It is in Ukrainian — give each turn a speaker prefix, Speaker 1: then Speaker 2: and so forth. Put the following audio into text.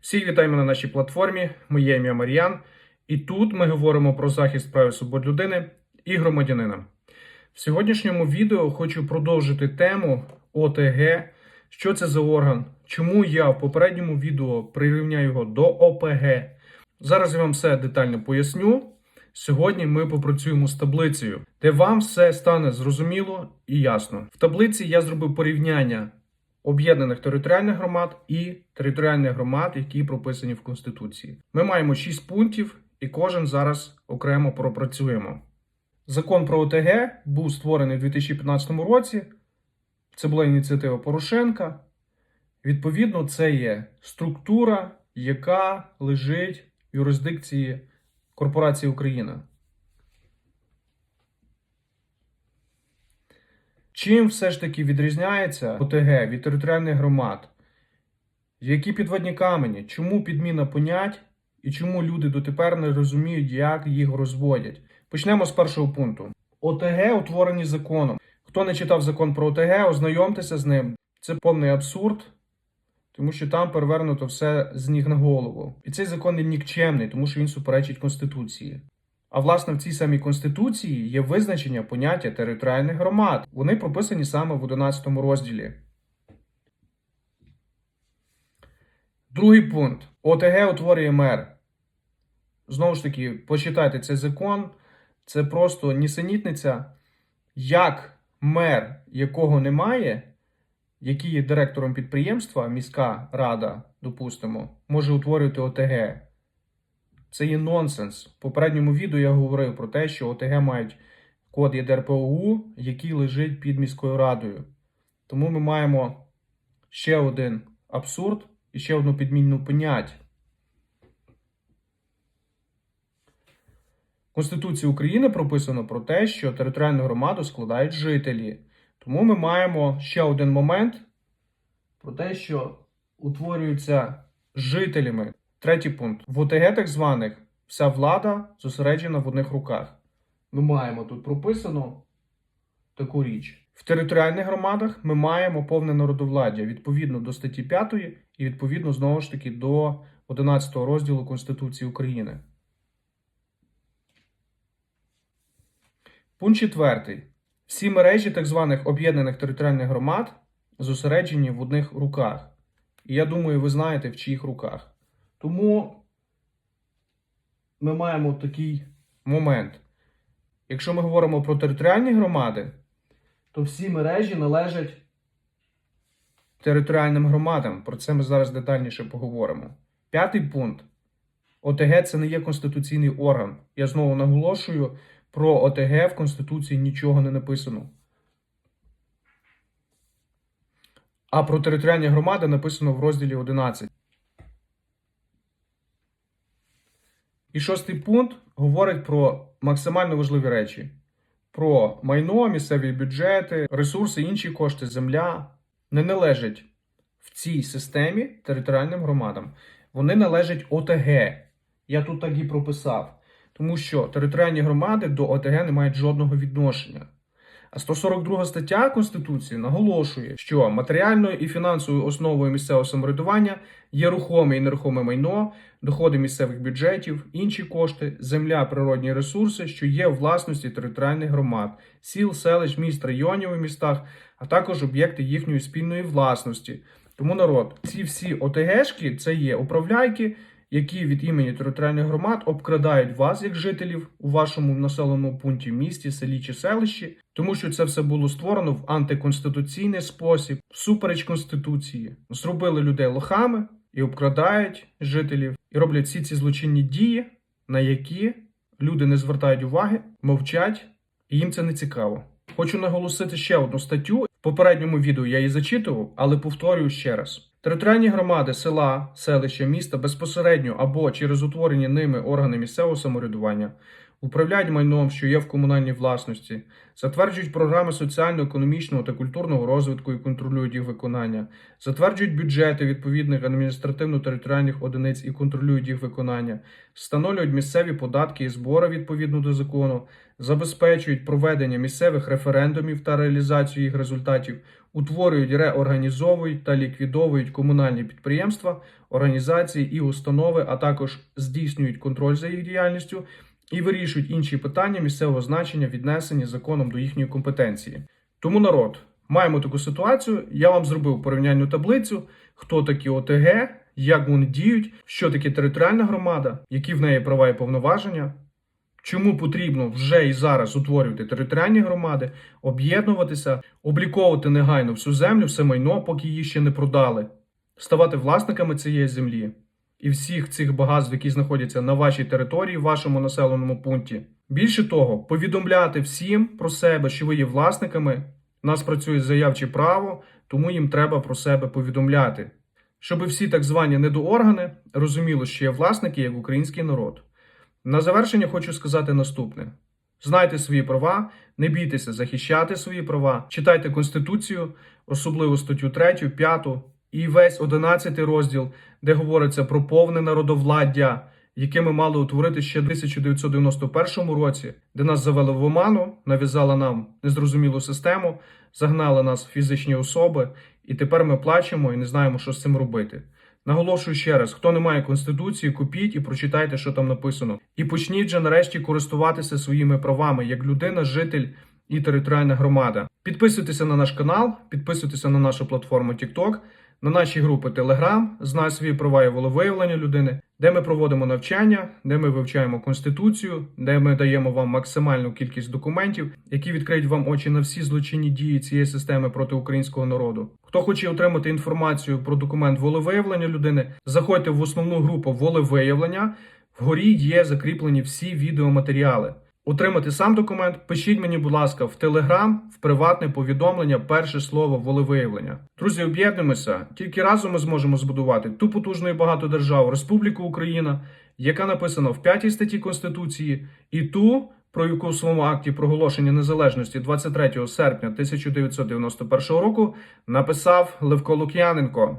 Speaker 1: Всіх вітаємо на нашій платформі. Моє ім'я Мар'ян. І тут ми говоримо про захист прав і свобод людини і громадянина. В сьогоднішньому відео хочу продовжити тему ОТГ. Що це за орган? Чому я в попередньому відео прирівняю його до ОПГ? Зараз я вам все детально поясню. Сьогодні ми попрацюємо з таблицею, де вам все стане зрозуміло і ясно. В таблиці я зробив порівняння об'єднаних територіальних громад і територіальних громад, які прописані в Конституції. Ми маємо 6 пунктів, і кожен зараз окремо пропрацюємо. Закон про ОТГ був створений у 2015 році. Це була ініціатива Порошенка. Відповідно, це є структура, яка лежить в юрисдикції Корпорації Україна. Чим все ж таки відрізняється ОТГ від територіальних громад? Які підводні камені? Чому підміна понять і чому люди дотепер не розуміють, як їх розводять? Почнемо з першого пункту. ОТГ утворені законом. Хто не читав закон про ОТГ, ознайомтеся з ним. Це повний абсурд, тому що там перевернуто все з ніг на голову. І цей закон не нікчемний, тому що він суперечить Конституції. А власне в цій самій Конституції є визначення поняття територіальних громад. Вони прописані саме в 11 розділі. Другий пункт. ОТГ утворює мер. Знову ж таки, почитайте цей закон. Це просто нісенітниця. Як мер, якого немає, який є директором підприємства, міська рада, допустимо, може утворювати ОТГ. Це є нонсенс. В попередньому відео я говорив про те, що ОТГ мають код ЄДРПОУ, який лежить під міською радою. Тому ми маємо ще один абсурд і ще одну підмінну понять. В Конституції України прописано про те, що територіальну громаду складають жителі. Тому ми маємо ще один момент про те, що утворюються жителями. Третій пункт. В ОТГ так званих вся влада зосереджена в одних руках. Ми маємо тут прописано таку річ. В територіальних громадах ми маємо повне народовладдя відповідно до статті 5 і відповідно знову ж таки до 11 розділу Конституції України. Пункт 4. Всі мережі так званих об'єднаних територіальних громад зосереджені в одних руках. І я думаю, ви знаєте, в чиїх руках. Тому ми маємо такий момент. Якщо ми говоримо про територіальні громади, то всі мережі належать територіальним громадам. Про це ми зараз детальніше поговоримо. П'ятий пункт. ОТГ це не є конституційний орган. Я знову наголошую, про ОТГ в Конституції нічого не написано. А про територіальні громади написано в розділі 11. І шостий пункт говорить про максимально важливі речі: про майно, місцеві бюджети, ресурси, інші кошти, земля не належать в цій системі територіальним громадам. Вони належать ОТГ. Я тут так і прописав. Тому що територіальні громади до ОТГ не мають жодного відношення. А 142 стаття Конституції наголошує, що матеріальною і фінансовою основою місцевого самоврядування є рухоме і нерухоме майно, доходи місцевих бюджетів, інші кошти, земля, природні ресурси, що є у власності територіальних громад, сіл, селищ, міст, районів у містах, а також об'єкти їхньої спільної власності. Тому народ, ці всі ОТГшки це є управляйки, які від імені територіальних громад обкрадають вас, як жителів, у вашому населеному пункті, місті, селі чи селищі, тому що це все було створено в антиконституційний спосіб, всупереч конституції, зробили людей лохами і обкрадають жителів, і роблять всі ці злочинні дії, на які люди не звертають уваги, мовчать, і їм це не цікаво. Хочу наголосити ще одну статтю. В попередньому відео я її зачитував, але повторюю ще раз. Територіальні громади села, селища, міста безпосередньо або через утворені ними органи місцевого самоврядування управляють майном, що є в комунальній власності, затверджують програми соціально-економічного та культурного розвитку і контролюють їх виконання, затверджують бюджети відповідних адміністративно-територіальних одиниць і контролюють їх виконання, встановлюють місцеві податки і збори відповідно до закону, забезпечують проведення місцевих референдумів та реалізацію їх результатів, утворюють, реорганізовують та ліквідовують комунальні підприємства, організації і установи, а також здійснюють контроль за їх діяльністю і вирішують інші питання місцевого значення, віднесені законом до їхньої компетенції. Тому народ, маємо таку ситуацію. Я вам зробив порівняльну таблицю, хто такі ОТГ, як вони діють, що таке територіальна громада, які в неї права і повноваження. Чому потрібно вже і зараз утворювати територіальні громади, об'єднуватися, обліковувати негайно всю землю, все майно, поки її ще не продали, ставати власниками цієї землі і всіх цих багатств, які знаходяться на вашій території, в вашому населеному пункті. Більше того, повідомляти всім про себе, що ви є власниками. У нас працює заявче право, тому їм треба про себе повідомляти, щоб всі так звані недооргани розуміли, що є власники як український народ. На завершення хочу сказати наступне: знайте свої права, не бійтеся захищати свої права, читайте Конституцію, особливо статтю 3, 5 і весь 11 розділ, де говориться про повне народовладдя, яке ми мали утворити ще в 1991 році, де нас завели в оману, нав'язала нам незрозумілу систему, загнали нас в фізичні особи, і тепер ми плачемо і не знаємо, що з цим робити. Наголошую ще раз: хто не має конституції, купіть і прочитайте, що там написано. І почніть же нарешті користуватися своїми правами як людина, житель і територіальна громада. Підписуйтеся на наш канал, підписуйтеся на нашу платформу TikTok, на наші групи Telegram, знай свої права і волевиявлення людини, де ми проводимо навчання, де ми вивчаємо конституцію, де ми даємо вам максимальну кількість документів, які відкриють вам очі на всі злочинні дії цієї системи проти українського народу. Хто хоче отримати інформацію про документ волевиявлення людини, заходьте в основну групу волевиявлення. Вгорі є закріплені всі відеоматеріали. Отримати сам документ, пишіть мені, будь ласка, в Телеграм, в приватне повідомлення, перше слово волевиявлення. Друзі, об'єднуємося. Тільки разом ми зможемо збудувати ту потужну і багату державу Республіку Україна, яка написана в 5 статті Конституції, і ту, про яку в своєму акті проголошення незалежності 23 серпня 1991 року написав Левко Лук'яненко.